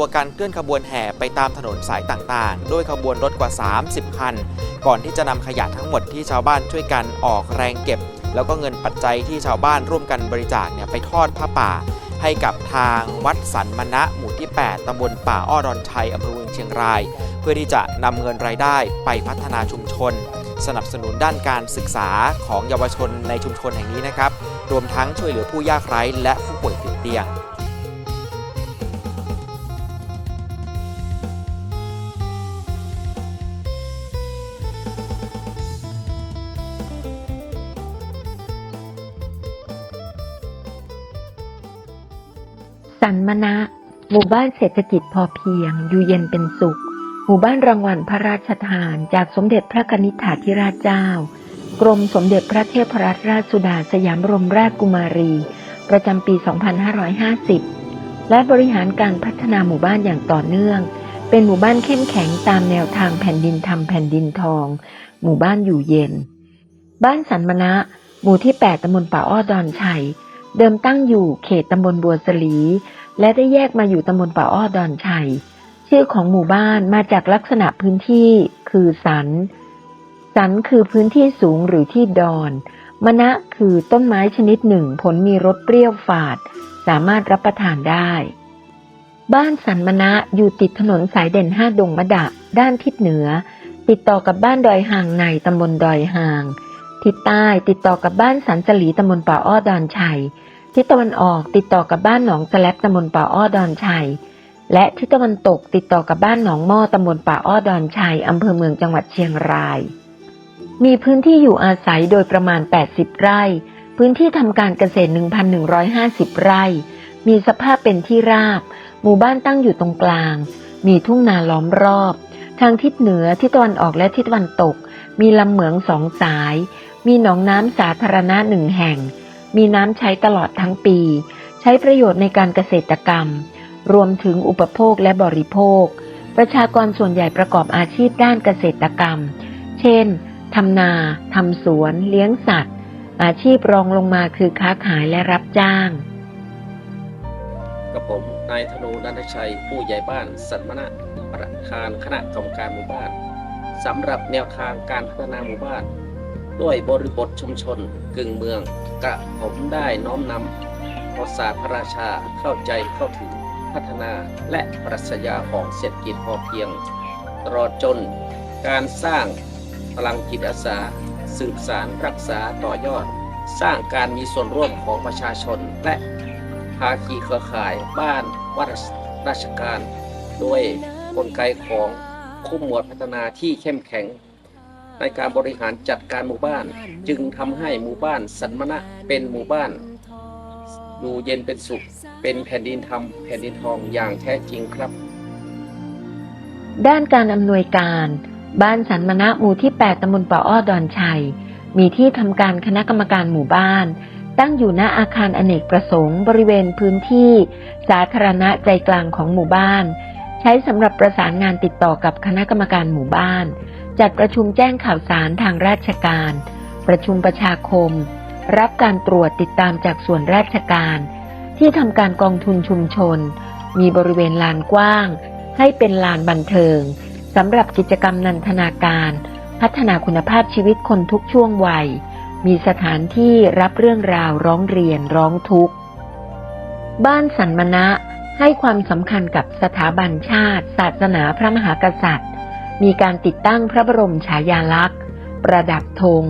ตัวการเคลื่อนขบวนแห่ไปตามถนนสายต่างๆ ด้วยขบวนรถกว่า 30 คัน ก่อนที่จะนำขยะทั้งหมดที่ชาวบ้านช่วยกันออกแรงเก็บ แล้วก็เงินปัจจัยที่ชาวบ้านร่วมกันบริจาคเนี่ยไปทอดผ้าป่า ให้กับทางวัดสันมณะหมู่ที่ 8 ตำบลป่าอ้อดอนชัยอำเภอเมืองเชียงราย เพื่อที่จะนำเงินรายได้ไปพัฒนาชุมชน สนับสนุนด้านการศึกษาของเยาวชนในชุมชนแห่งนี้นะครับ รวมทั้งช่วยเหลือผู้ยากไร้และผู้ป่วยติดเตียง สันมณะ หมู่บ้านเศรษฐกิจพอเพียง อยู่เย็นเป็นสุข หมู่บ้านรางวัลพระราชทาน จากสมเด็จพระนิษฐาธิราชเจ้า กรมสมเด็จพระเทพรัตนราชสุดาสยามบรมราชกุมารี ประจำปี 2550 และบริหารการพัฒนาหมู่บ้านอย่างต่อเนื่อง เป็นหมู่บ้านเข้มแข็งตามแนวทางแผ่นดินทำแผ่นดินทอง หมู่บ้านอยู่เย็น บ้านสันมณะ หมู่ที่ 8ตำบลป่าอ้อดอนชัย เดิมตั้งอยู่เขตตำบลบัวสลี และได้แยกมาอยู่ตำบลป่าอ้อดอนชัย ชื่อของหมู่บ้านมาจากลักษณะพื้นที่คือสัน สันคือพื้นที่สูงหรือที่ดอนมณะคือต้นไม้ชนิดหนึ่งผลมีรสเปรี้ยวฝาด สามารถรับประทานได้ บ้านสันมณะอยู่ติดถนนสายเด่นห้าดงมะดะ ด้านทิศเหนือ ติดต่อกับบ้านดอยห่างในตำบลดอยห่างทิศใต้ติดต่อกับบ้านสันสลีตำบลป่าอ้อดอนชัย ทิศตะวันออกติดต่อกับบ้านหนองสแลบตำบลป่าอ้อดอนชัย และทิศตะวันตกติดต่อกับบ้านหนองหม้อตำบลป่าอ้อดอนชัยอำเภอเมืองจังหวัดเชียงราย มีพื้นที่อยู่อาศัยโดยประมาณ 80 ไร่ พื้นที่ทำการเกษตร 1,150 ไร่ มีสภาพเป็นที่ราบ หมู่บ้านตั้งอยู่ตรงกลาง มีทุ่งนาล้อมรอบ ทางทิศเหนือทิศตะวันออกและทิศตะวันตก มีลำเหมืองสองสาย มีหนองน้ำสาธารณะหนึ่งแห่ง มีน้ำใช้ตลอดทั้งปี ใช้ประโยชน์ในการเกษตรกรรม รวมถึงอุปโภคและบริโภค ประชากรส่วนใหญ่ประกอบอาชีพด้านเกษตรกรรม เช่นทำนาทำสวน เลี้ยงสัตว์ อาชีพรองลงมาคือค้าขายและรับจ้าง กับผมนายธนูนันทชัย ผู้ใหญ่บ้าน สันมณะประธานคณะกรรมการหมู่บ้านสำหรับแนวทางการพัฒนาหมู่บ้าน ด้วยบริบทชุมชน กึ่งเมืองกระผมได้น้อมนำพศาสตร์พระราชาเข้าใจเข้าถึงพัฒนาและปรัชญาของเศรษฐกิจพอเพียง ตลอดจนการสร้างพลังจิตอาสา สืบสารรักษาต่อยอด สร้างการมีส่วนร่วมของประชาชน และภาคีเครือข่ายบ้านวัดราชการโดยกลไกของคุ้มหมวดพัฒนาที่เข้มแข็ง ในการบริหารจัดการหมู่บ้าน จึงทำให้หมู่บ้านสันมณะเป็นหมู่บ้านอยู่เย็นเป็นสุข เป็นแผ่นดินธรรมแผ่นดินทองอย่างแท้จริงครับ ด้านการอำนวยการ บ้านสันมณะหมู่ที่ 8ตำบลป่าอ้อดอนชัย มีที่ทำการคณะกรรมการหมู่บ้าน ตั้งอยู่ณอาคารอเนกประสงค์บริเวณพื้นที่ สาธารณะใจกลางของหมู่บ้าน ใช้สำหรับประสานงานติดต่อกับคณะกรรมการหมู่บ้าน จัดประชุมแจ้งข่าวสารทางราชการ ประชุมประชาคม รับการตรวจติดตามจากส่วนราชการ ที่ทำการกองทุนชุมชน มีบริเวณลานกว้าง ให้เป็นลานบันเทิงสำหรับกิจกรรมนันทนาการ พัฒนาคุณภาพชีวิตคนทุกช่วงวัย มีสถานที่รับเรื่องราวร้องเรียนร้องทุกข์ บ้านสันมณะให้ความสำคัญกับสถาบันชาติ ศาสนาพระมหากษัตริย์ มีการติดตั้งพระบรมฉายาลักษณ์ ประดับธง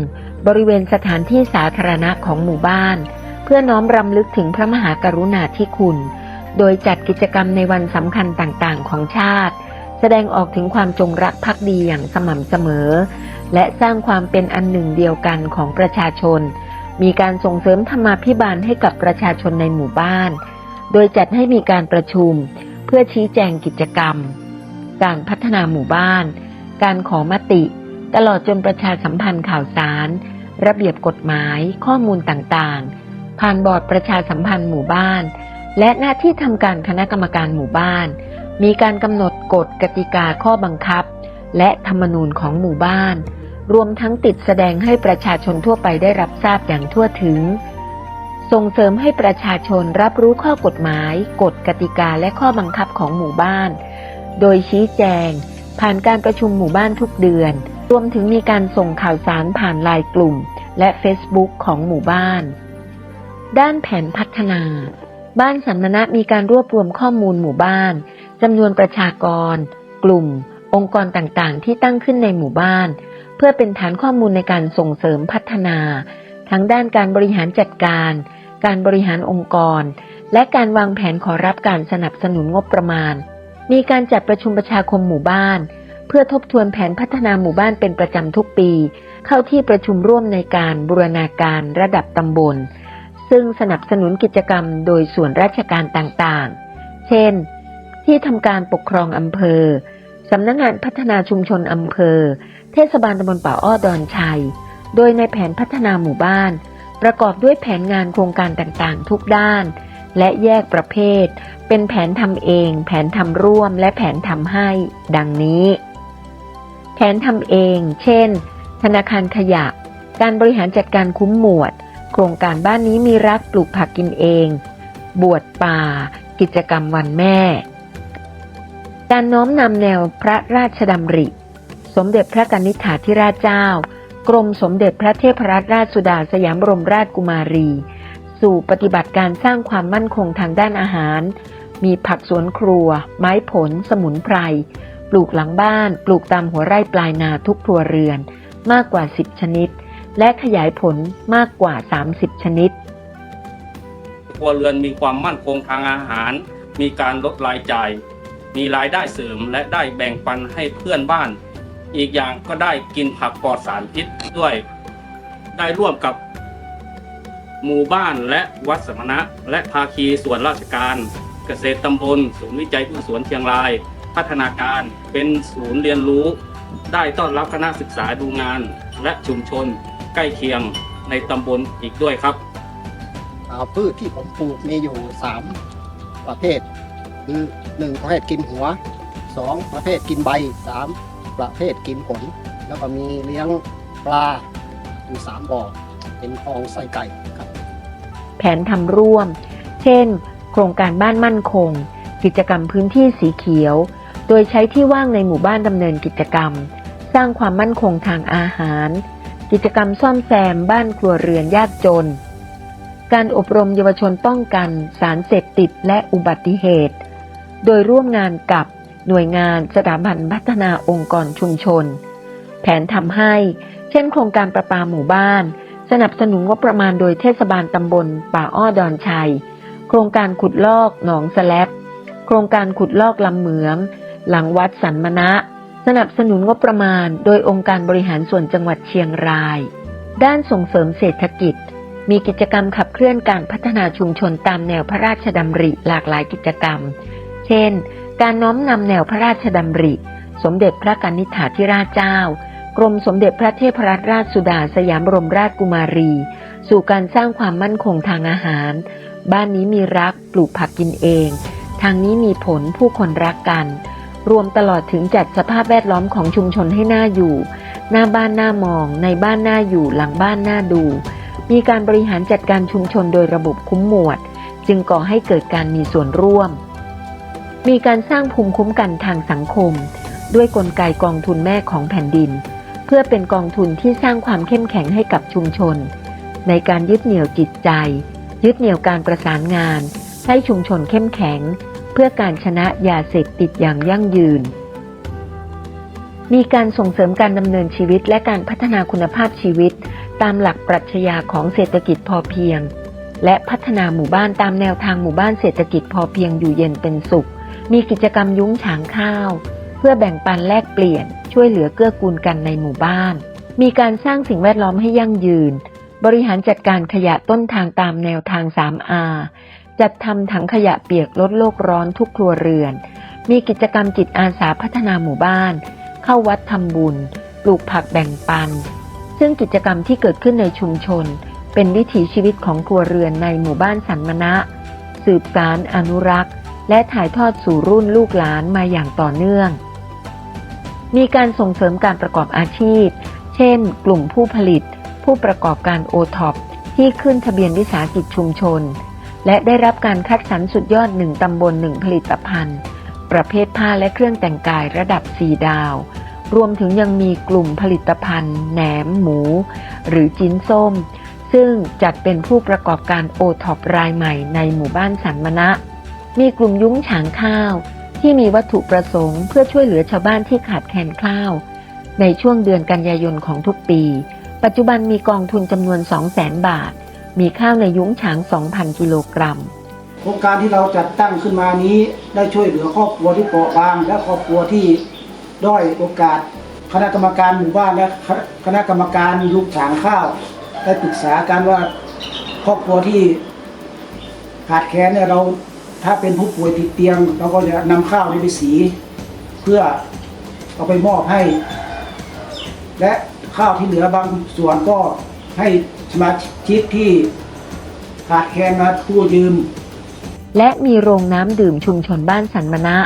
บริเวณสถานที่สาธารณะของหมู่บ้าน เพื่อน้อมรำลึกถึงพระมหากรุณาธิคุณ โดยจัดกิจกรรมในวันสำคัญต่างๆ ของชาติ แสดงออกถึงความจงรักภักดีอย่างสม่ำเสมอ และสร้างความเป็นอันหนึ่งเดียวกันของประชาชน มีการส่งเสริมธรรมาภิบาลให้กับประชาชนในหมู่บ้าน โดยจัดให้มีการประชุม เพื่อชี้แจงกิจกรรม การพัฒนาหมู่บ้าน การขอมติ ตลอดจนประชาสัมพันธ์ข่าวสาร ระเบียบกฎหมายข้อมูลต่างๆ ผ่านบอร์ดประชาสัมพันธ์หมู่บ้าน และหน้าที่ทำการคณะกรรมการหมู่บ้าน มีการกำหนดกฎกติกาข้อบังคับ และธรรมนูญของหมู่บ้าน รวมทั้งติดแสดงให้ประชาชนทั่วไปได้รับทราบอย่างทั่วถึงส่งเสริมให้ประชาชนรับรู้ข้อกฎหมาย กฎกติกาและข้อบังคับของหมู่บ้าน โดยชี้แจง ผ่านการประชุมหมู่บ้านทุกเดือน รวมถึงมีการส่งข่าวสารผ่านไลน์กลุ่ม และ Facebook ของหมู่บ้าน ด้านแผนพัฒนา บ้านสันมณะมีการรวบรวมข้อมูลหมู่บ้านจำนวนประชากร กลุ่ม องค์กรต่างๆ ที่ตั้งขึ้นในหมู่บ้าน เพื่อเป็นฐานข้อมูลในการส่งเสริมพัฒนา ทั้งด้านการบริหารจัดการ การบริหารองค์กร และการวางแผนขอรับการสนับสนุนงบประมาณ มีการจัดประชุมประชาคมหมู่บ้าน เพื่อทบทวนแผนพัฒนาหมู่บ้านเป็นประจำทุกปี เข้าที่ประชุมร่วมในการบูรณาการระดับตำบล ซึ่งสนับสนุนกิจกรรมโดยส่วนราชการต่างๆ เช่น ที่ทำการปกครองอำเภอสำนักงานพัฒนาชุมชนอำเภอ เทศบาลตำบลป่าอ้อดอนชัย โดยในแผนพัฒนาหมู่บ้าน ประกอบด้วยแผนงานโครงการต่างๆ ทุกด้าน และแยกประเภท เป็นแผนทำเอง แผนทำร่วม และแผนทำให้ ดังนี้ แผนทำเอง เช่น ธนาคารขยะ การบริหารจัดการคุ้มหมวด โครงการบ้านนี้มีรักปลูกผักกินเอง บวชป่า กิจกรรมวันแม่ การน้อมนำแนวพระราชดำริ สมเด็จพระกนิษฐาธิราชเจ้า กรมสมเด็จพระเทพรัตนราชสุดาสยามบรมราชกุมารี สู่ปฏิบัติการสร้างความมั่นคงทางด้านอาหาร มีผักสวนครัว ไม้ผล สมุนไพร ปลูกหลังบ้าน ปลูกตามหัวไร่ปลายนาทุกครัวเรือน มากกว่า 10 ชนิด และขยายผลมากกว่า 30 ชนิด ครัวเรือนมีความมั่นคงทางอาหาร มีการลดรายจ่าย มีรายได้เสริมและได้แบ่งปันให้เพื่อนบ้าน อีกอย่างก็ได้กินผักปลอดสารพิษด้วย ได้ร่วมกับ หมู่บ้านและวัดสมณะ และภาคีส่วนราชการ เกษตรตำบล ศูนย์วิจัยพืชสวนเชียงราย พัฒนาการเป็นศูนย์เรียนรู้ ได้ต้อนรับคณะศึกษาดูงาน และชุมชน ใกล้เคียงในตำบลอีกด้วยครับพืชที่ผมปลูกมีอยู่ 3 ประเภท คือ1ประเภทกินหัว 2 ประเภทกินใบ 3 ประเภทกินผล แล้วก็มีเลี้ยงปลาอยู่3บ่อเป็นคลองไส้ไก่ครับ แผนทำร่วม เช่น โครงการบ้านมั่นคง กิจกรรมพื้นที่สีเขียว โดยใช้ที่ว่างในหมู่บ้านดำเนินกิจกรรม สร้างความมั่นคงทางอาหาร กิจกรรมซ่อมแซมบ้านครัวเรือนยากจน การอบรมเยาวชนป้องกันสารเสพติดและอุบัติเหตุ โดยร่วมงานกับหน่วยงานสถาบันพัฒนาองค์กรชุมชน แผนทำให้ เช่น โครงการประปาหมู่บ้าน สนับสนุนงบประมาณโดยเทศบาลตำบล ป่าอ้อดอนชัย โครงการขุดลอกหนองสแลบโครงการขุดลอกลำเหมือง หลังวัดสันมณะ สนับสนุนงบประมาณ โดยองค์การบริหารส่วนจังหวัดเชียงราย ด้านส่งเสริมเศรษฐกิจ มีกิจกรรมขับเคลื่อนการพัฒนาชุมชนตามแนวพระราชดำริหลากหลายกิจกรรม เช่น การน้อมนำแนวพระราชดำริ สมเด็จพระกนิษฐาธิราชเจ้า กรมสมเด็จพระเทพรัตนราชสุดาสยามบรมราชกุมารี สู่การสร้างความมั่นคงทางอาหาร บ้านนี้มีรักปลูกผักกินเอง ทางนี้มีผลผู้คนรักกัน รวมตลอดถึงจัดสภาพแวดล้อมของชุมชนให้น่าอยู่ หน้าบ้านหน่ามอง ในบ้านหน่าอยู่หลังบ้านหน่าดู มีการบริหารจัดการชุมชนโดยระบบคุ้มหมวด จึงก่อให้เกิดการมีส่วนร่วม มีการสร้างภูมิคุ้มกันทางสังคม ด้วยกลไกกองทุนแม่ของแผ่นดิน เพื่อเป็นกองทุนที่สร้างความเข้มแข็งให้กับชุมชน ในการยึดเหนี่ยวจิตใจ ยึดเหนี่ยวการประสานงาน ให้ชุมชนเข้มแข็ง เพื่อการชนะยาเสพติดอย่างยั่งยืน มีการส่งเสริมการดำเนินชีวิตและการพัฒนาคุณภาพชีวิต ตามหลักปรัชญาของเศรษฐกิจพอเพียง และพัฒนาหมู่บ้านตามแนวทางหมู่บ้านเศรษฐกิจพอเพียงอยู่เย็นเป็นสุข มีกิจกรรมยุ้งฉางข้าว เพื่อแบ่งปันแลกเปลี่ยน ช่วยเหลือเกื้อกูลกันในหมู่บ้าน มีการสร้างสิ่งแวดล้อมให้ยั่งยืน บริหารจัดการขยะต้นทางตามแนวทาง 3R จัดทำถังขยะเปียกลดโลกร้อนทุกครัวเรือน มีกิจกรรมจิตอาสาพัฒนาหมู่บ้าน เข้าวัดทำบุญ ปลูกผักแบ่งปัน ซึ่งกิจกรรมที่เกิดขึ้นในชุมชน เป็นวิถีชีวิตของครัวเรือนในหมู่บ้านสันมณะ สืบสารอนุรักษ์ และถ่ายทอดสู่รุ่นลูกหลานมาอย่างต่อเนื่อง มีการส่งเสริมการประกอบอาชีพ เช่น กลุ่มผู้ผลิต ผู้ประกอบการโอท็อปที่ขึ้นทะเบียนวิสาหกิจชุมชน และได้รับการคัดสรรสุดยอดหนึ่งตำบลหนึ่งผลิตภัณฑ์ ประเภทผ้าและเครื่องแต่งกายระดับ 4 ดาว รวมถึงยังมีกลุ่มผลิตภัณฑ์ แหนมหมู หรือจิ้นส้ม ซึ่งจัดเป็นผู้ประกอบการโอท็อปรายใหม่ในหมู่บ้านสันมณะ มีกลุ่มยุ้งฉางข้าว ที่มีวัตถุประสงค์เพื่อช่วยเหลือชาวบ้านที่ขาดแคลนข้าว ในช่วงเดือนกันยายนของทุกปี ปัจจุบันมีกองทุนจำนวน 200,000 บาท มีข้าวในยุ้งฉาง 2,000 กิโลกรัมโครงการที่เราจัดตั้งขึ้นมานี้ได้ช่วยเหลือครอบครัวที่เปราะบาง และครอบครัวที่ด้อยโอกาส คณะกรรมการหมู่บ้านและคณะกรรมการยุคฉางข้าว ได้ปรึกษากันว่าครอบครัวที่ขาดแคลนเนี่ยเรา ถ้าเป็นผู้ป่วยติดเตียง เราก็จะนำข้าวนี้ไปสี เพื่อเอาไปมอบให้ และข้าวที่เหลือบางส่วนก็ให้สมาชิกที่ขาดแคลนมากู้ยืม และมีโรงน้ำดื่มชุมชนบ้านสันมณะ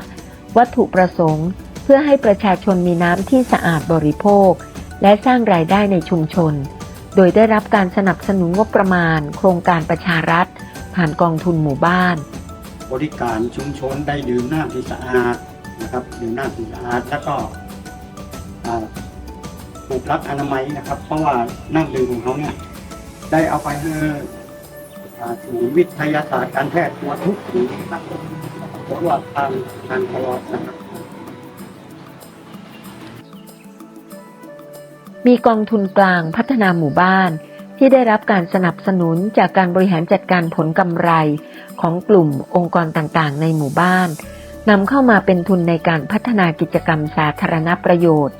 วัตถุประสงค์ เพื่อให้ประชาชนมีน้ำที่สะอาดบริโภค และสร้างรายได้ในชุมชน โดยได้รับการสนับสนุนงบประมาณ โครงการประชารัฐ ผ่านกองทุนหมู่บ้าน บริการชุมชนได้ดื่มน้ำที่สะอาดนะครับดื่มน้ำที่สะอาดแล้วก็ถูกรักอนามัยนะครับ เพราะว่าน้ำดื่มของเขาเนี่ยได้เอาไปให้อ่าศูนย์วิทยาศาสตร์การแพทย์ตัวทุกศูนย์นะครับเพราะว่าทางทางตลอดนะครับมีกองทุนกลางพัฒนาหมู่บ้านที่ได้รับการสนับสนุนจากการบริหารจัดการผลกำไร ของกลุ่มองค์กรต่างๆ ในหมู่บ้านนำเข้ามาเป็นทุนในการพัฒนากิจกรรมสาธารณประโยชน์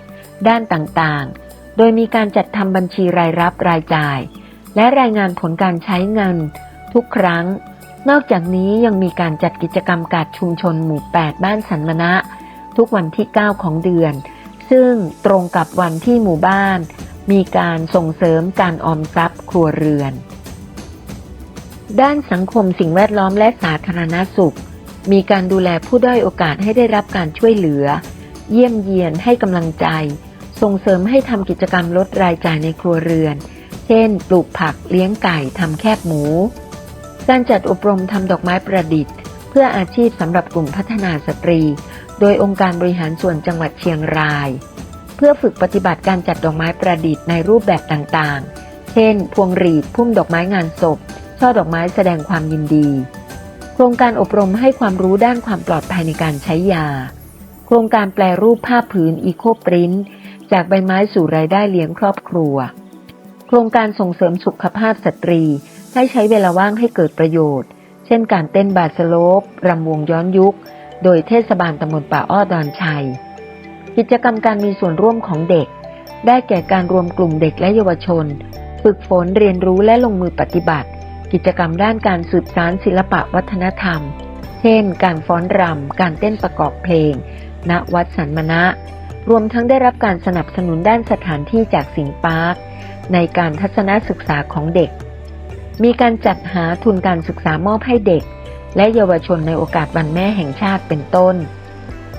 ด้านต่างๆ โดยมีการจัดทำบัญชีรายรับรายจ่าย และรายงานผลการใช้เงิน ทุกครั้ง นอกจากนี้ยังมีการจัดกิจกรรมกาดชุมชนหมู่ 8 บ้านสันมณะ ทุกวันที่ 9 ของเดือน ซึ่งตรงกับวันที่หมู่บ้าน มีการส่งเสริมการออมทรัพย์ครัวเรือน ด้านสังคมสิ่งแวดล้อมและสาธารณสุข มีการดูแลผู้ด้อยโอกาสให้ได้รับการช่วยเหลือ เยี่ยมเยียนให้กำลังใจ ส่งเสริมให้ทำกิจกรรมลดรายจ่ายในครัวเรือน เช่น ปลูกผักเลี้ยงไก่ทำแคบหมู การจัดอบรมทำดอกไม้ประดิษฐ์ เพื่ออาชีพสำหรับกลุ่มพัฒนาสตรี โดยองค์การบริหารส่วนจังหวัดเชียงราย เพื่อฝึกปฏิบัติการจัดดอกไม้ประดิษฐ์ในรูปแบบต่างๆ เช่น พวงหรีดพุ่มดอกไม้งานศพ ช่อดอกไม้แสดงความยินดี โครงการอบรมให้ความรู้ด้านความปลอดภัยในการใช้ยา โครงการแปลรูปผ้าผืนอีโคปรินจากใบไม้สู่รายได้เลี้ยงครอบครัว โครงการส่งเสริมสุขภาพสตรีให้ใช้เวลาว่างให้เกิดประโยชน์ เช่นการเต้นบาสโลปรำวงย้อนยุค โดยเทศบาลตำบลป่าอ้อดอนชัย กิจกรรมการมีส่วนร่วมของเด็ก ได้แก่การรวมกลุ่มเด็กและเยาวชน ฝึกฝนเรียนรู้และลงมือปฏิบัติ กิจกรรมด้านการสืบสารศิลปะวัฒนธรรม เช่น การฟ้อนรำ การเต้นประกอบเพลง ณ วัดสันมณะ รวมทั้งได้รับการสนับสนุนด้านสถานที่จากสิงปาร์ค ในการทัศนศึกษาของเด็ก มีการจัดหาทุนการศึกษามอบให้เด็ก และเยาวชนในโอกาสวันแม่แห่งชาติเป็นต้น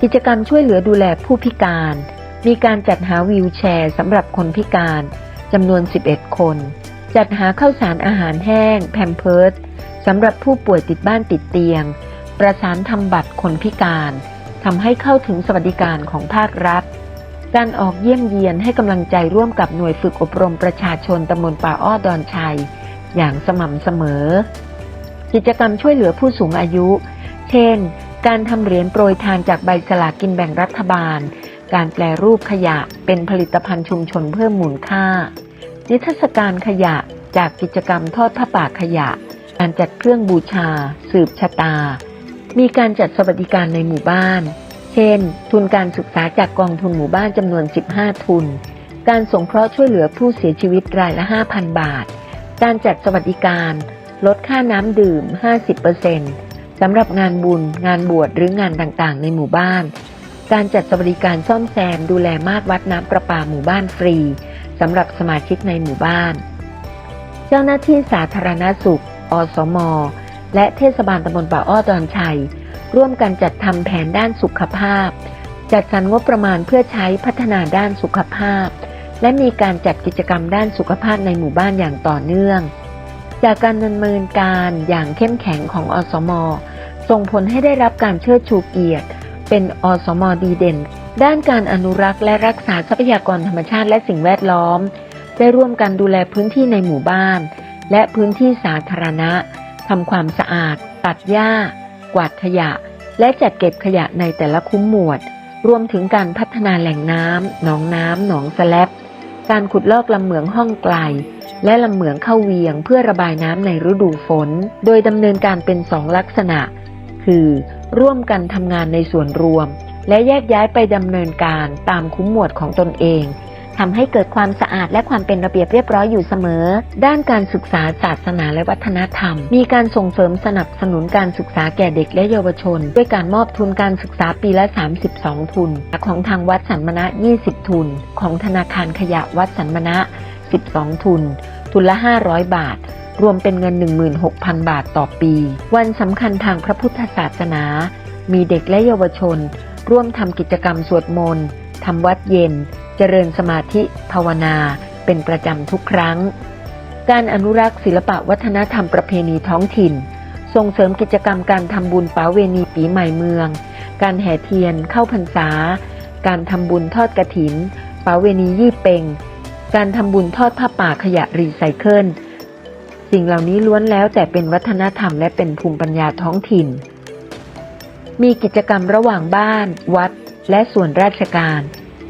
กิจกรรมช่วยเหลือดูแลผู้พิการ มีการจัดหาวีลแชร์สำหรับคนพิการจำนวน 11 คน จัดหาข้าวสารอาหารแห้ง แพมเพิร์สสำหรับผู้ป่วยติดบ้านติดเตียง ประสานทำบัตรคนพิการทำให้เข้าถึงสวัสดิการของภาครัฐ การออกเยี่ยมเยียนให้กำลังใจร่วมกับหน่วยฝึกอบรมประชาชนตำบลป่าอ้อดอนชัย อย่างสม่ำเสมอ กิจกรรมช่วยเหลือผู้สูงอายุ เช่น การทำเหรียญโปรยทานจากใบสลากกินแบ่งรัฐบาล การแปลรูปขยะเป็นผลิตภัณฑ์ชุมชนเพิ่มมูลค่า นิทรรศการขยะจากกิจกรรมทอดผ้าป่าขยะ การจัดเครื่องบูชา สืบชะตา มีการจัดสวัสดิการในหมู่บ้าน เช่น ทุนการศึกษาจากกองทุนหมู่บ้านจำนวน 15 ทุน การสงเคราะห์ช่วยเหลือผู้เสียชีวิตรายละ 5,000 บาท การจัดสวัสดิการ ลดค่าน้ำดื่ม 50%สำหรับงานบุญ งานบวชหรืองานต่างๆ ในหมู่บ้าน การจัดสวัสดิการซ่อมแซมดูแลมาตรวัดน้ำประปาหมู่บ้านฟรี สำหรับสมาชิกในหมู่บ้าน เจ้าหน้าที่สาธารณสุข อสม และเทศบาลตำบลป่าอ้อดอนชัย ร่วมกันจัดทำแผนด้านสุขภาพ จัดสรรงบประมาณเพื่อใช้พัฒนาด้านสุขภาพ และมีการจัดกิจกรรมด้านสุขภาพในหมู่บ้านอย่างต่อเนื่อง จากการดำเนินการอย่างเข้มแข็งของอสม ส่งผลให้ได้รับการเชิดชูเกียรติ เป็นอสมดีเด่น ด้านการอนุรักษ์และรักษาทรัพยากรธรรมชาติและสิ่งแวดล้อม ได้ร่วมกันดูแลพื้นที่ในหมู่บ้าน และพื้นที่สาธารณะทำความสะอาด ตัดหญ้า กวาดขยะ และจัดเก็บขยะในแต่ละคุ้มหมวด รวมถึงการพัฒนาแหล่งน้ำหนองน้ำหนองสแลบการขุดลอกลำเหมืองห้องไกล และลำเหมืองเข้าเวียงเพื่อระบายน้ำในฤดูฝน โดยดำเนินการเป็นสองลักษณะ คือ ร่วมกันทำงานในส่วนรวม และแยกย้ายไปดำเนินการตามคุ้มหมวดของตนเองทำให้เกิดความสะอาดและความเป็นระเบียบเรียบร้อยอยู่เสมอ ด้านการศึกษาศาสนาและวัฒนธรรม มีการส่งเสริมสนับสนุนการศึกษาแก่เด็กและเยาวชน ด้วยการมอบทุนการศึกษาปีละ 32 ทุน ของทางวัดสันมณะ 20 ทุน ของธนาคารขยะวัดสันมณะ 12 ทุน ทุนละ 500 บาท รวมเป็นเงิน 16,000 บาทต่อปี วันสำคัญทางพระพุทธศาสนา มีเด็กและเยาวชน ร่วมทำกิจกรรมสวดมนต์ทำวัดเย็น เจริญสมาธิภาวนา เป็นประจำทุกครั้ง การอนุรักษ์ศิลปะวัฒนธรรมประเพณีท้องถิ่น ส่งเสริมกิจกรรมการทำบุญป๋าเวณีปีใหม่เมือง การแห่เทียนเข้าพรรษา การทำบุญทอดกระถินป๋าเวณียี่เปงการทำบุญทอดผ้าป่าขยะรีไซเคิลสิ่งเหล่านี้ล้วนแล้วแต่เป็นวัฒนธรรมและเป็นภูมิปัญญาท้องถิ่น มีกิจกรรมระหว่างบ้าน วัด และส่วนราชการ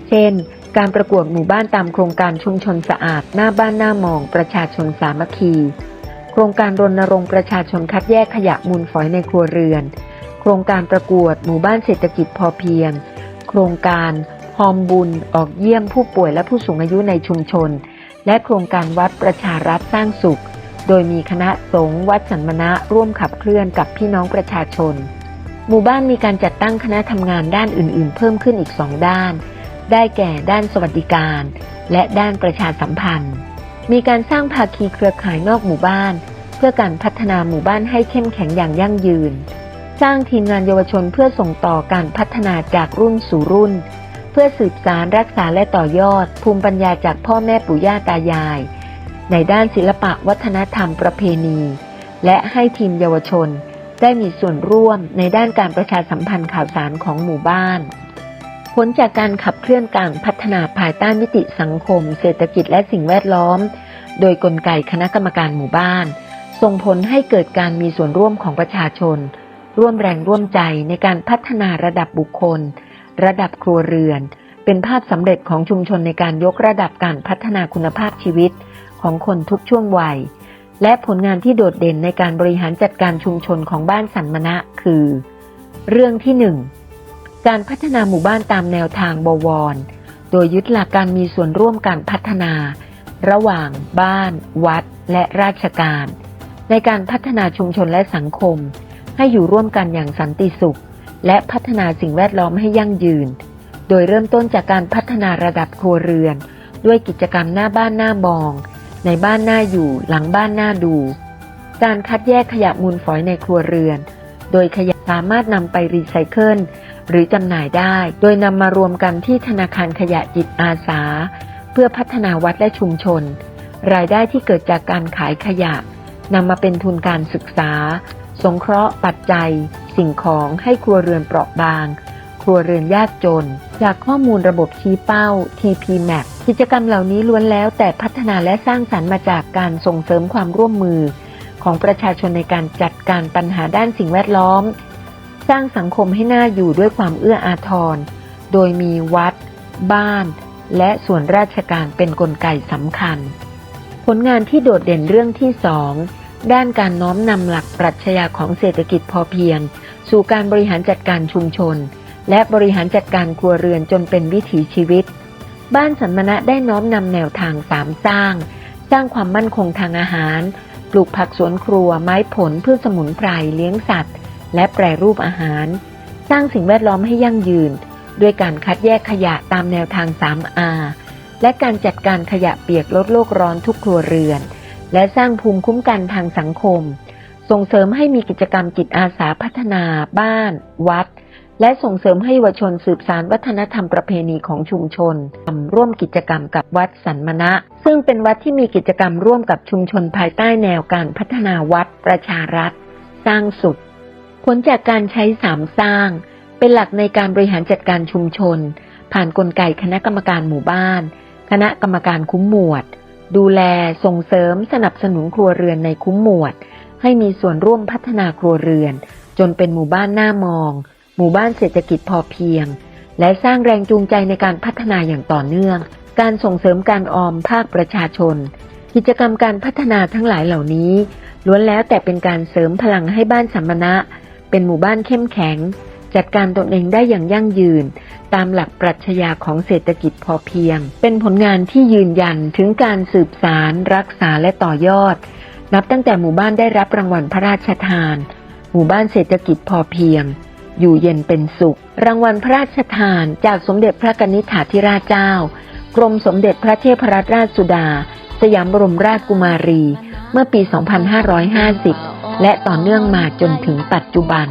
เช่น การประกวดหมู่บ้านตามโครงการชุมชนสะอาด หน้าบ้านหน้ามอง ประชาชนสามัคคี โครงการรณรงค์ประชาชนคัดแยกขยะมูลฝอยในครัวเรือน โครงการประกวดหมู่บ้านเศรษฐกิจพอเพียง โครงการหอมบุญออกเยี่ยมผู้ป่วยและผู้สูงอายุในชุมชน และโครงการวัดประชารัฐสร้างสุข โดยมีคณะสงฆ์วัดสันมณะร่วมขับเคลื่อนกับพี่น้องประชาชน หมู่บ้านมีการจัดตั้งคณะทำงานด้านอื่น ๆ เพิ่มขึ้นอีกสองด้าน ได้แก่ด้านสวัสดิการ และด้านประชาสัมพันธ์ มีการสร้างภาคีเครือข่ายนอกหมู่บ้าน เพื่อการพัฒนาหมู่บ้านให้เข้มแข็งอย่างยั่งยืน สร้างทีมงานเยาวชนเพื่อส่งต่อการพัฒนาจากรุ่นสู่รุ่น เพื่อสืบสารรักษาและต่อยอด ภูมิปัญญาจากพ่อแม่ปู่ย่าตายาย ในด้านศิลปะวัฒนธรรมประเพณี และให้ทีมเยาวชน ได้มีส่วนร่วมในด้านการประชาสัมพันธ์ข่าวสารของหมู่บ้าน ผลจากการขับเคลื่อนการพัฒนาภายใต้มิติสังคม เศรษฐกิจและสิ่งแวดล้อม โดยกลไกคณะกรรมการหมู่บ้าน ส่งผลให้เกิดการมีส่วนร่วมของประชาชน ร่วมแรงร่วมใจในการพัฒนาระดับบุคคล ระดับครัวเรือน เป็นภาพสำเร็จของชุมชนในการยกระดับการพัฒนาคุณภาพชีวิตของคนทุกช่วงวัย และผลงานที่โดดเด่นในการบริหารจัดการชุมชนของบ้านสันมณะคือ เรื่องที่หนึ่งการพัฒนาหมู่บ้านตามแนวทางบวร โดยยึดหลักการมีส่วนร่วมการพัฒนา ระหว่างบ้าน วัด และราชการ ในการพัฒนาชุมชนและสังคม ให้อยู่ร่วมกันอย่างสันติสุข และพัฒนาสิ่งแวดล้อมให้ยั่งยืน โดยเริ่มต้นจากการพัฒนาระดับครัวเรือน ด้วยกิจกรรมหน้าบ้านหน้ามอง ในบ้านหน้าอยู่หลังบ้านหน้าดู การคัดแยกขยะมูลฝอยในครัวเรือน โดยขยะสามารถนำไปรีไซเคิลหรือจำหน่ายได้ โดยนำมารวมกันที่ธนาคารขยะจิตอาสา เพื่อพัฒนาวัดและชุมชน รายได้ที่เกิดจากการขายขยะนำมาเป็นทุนการศึกษา สงเคราะห์ปัจจัย สิ่งของให้ครัวเรือนเปราะบาง ครัวเรือนยากจน จากข้อมูลระบบชี้เป้า TPMAP กิจกรรมเหล่านี้ล้วนแล้วแต่พัฒนาและสร้างสรรค์มาจากการส่งเสริมความร่วมมือ ของประชาชนในการจัดการปัญหาด้านสิ่งแวดล้อม สร้างสังคมให้น่าอยู่ด้วยความเอื้ออาทร โดยมีวัด บ้าน และส่วนราชการเป็นนกลไกสำคัญ ผลงานที่โดดเด่นเรื่องที่สองด้านการน้อมนำหลักปรัชญาของเศรษฐกิจพอเพียง สู่การบริหารจัดการชุมชน และบริหารจัดการครัวเรือนจนเป็นวิถีชีวิต บ้านสันมณะได้น้อมนำแนวทางสามสร้าง สร้างความมั่นคงทางอาหาร ปลูกผักสวนครัวไม้ผลพืชสมุนไพรเลี้ยงสัตว์ และแปรรูปอาหาร สร้างสิ่งแวดล้อมให้ยั่งยืน ด้วยการคัดแยกขยะตามแนวทาง 3R และการจัดการขยะเปียกลดโลกร้อนทุกครัวเรือน และสร้างภูมิคุ้มกันทางสังคม ส่งเสริมให้มีกิจกรรมจิตอาสาพัฒนา บ้าน วัด และส่งเสริมให้เยาวชนสืบสารวัฒนธรรมประเพณีของชุมชนทำร่วมกิจกรรมกับวัดสันมณะ ซึ่งเป็นวัดที่มีกิจกรรมร่วมกับชุมชนภายใต้แนวการพัฒนาวัดประชารัฐ สร้างสุดผลจากการใช้สามสร้าง เป็นหลักในการบริหารจัดการชุมชน ผ่านนกลไกคณะกรรมการหมู่บ้าน คณะกรรมการคุ้มหมวด ดูแลส่งเสริมสนับสนุนครัวเรือนในคุ้มหมวด ให้มีส่วนร่วมพัฒนาครัวเรือน จนเป็นหมู่บ้านหน้ามอง หมู่บ้านเศรษฐกิจพอเพียง และสร้างแรงจูงใจในการพัฒนาอย่างต่อเนื่อง การส่งเสริมการออมภาคประชาชน กิจกรรมการพัฒนาทั้งหลายเหล่านี้ ล้วนแล้วแต่เป็นการเสริมพลังให้บ้านสัมมณะเป็นหมู่บ้านเข้มแข็ง จัดการตนเองได้อย่างยั่งยืน ตามหลักปรัชญาของเศรษฐกิจพอเพียง เป็นผลงานที่ยืนยันถึงการสืบสาร รักษาและต่อยอด นับตั้งแต่หมู่บ้านได้รับรางวัลพระราชทาน หมู่บ้านเศรษฐกิจพอเพียง อยู่เย็นเป็นสุข รางวัลพระราชทานจากสมเด็จพระกนิษฐาธิราชเจ้า กรมสมเด็จพระเทพรัตนราชสุดา สยามบรมราชกุมารี เมื่อปี 2550 และต่อเนื่องมาจนถึงปัจจุบัน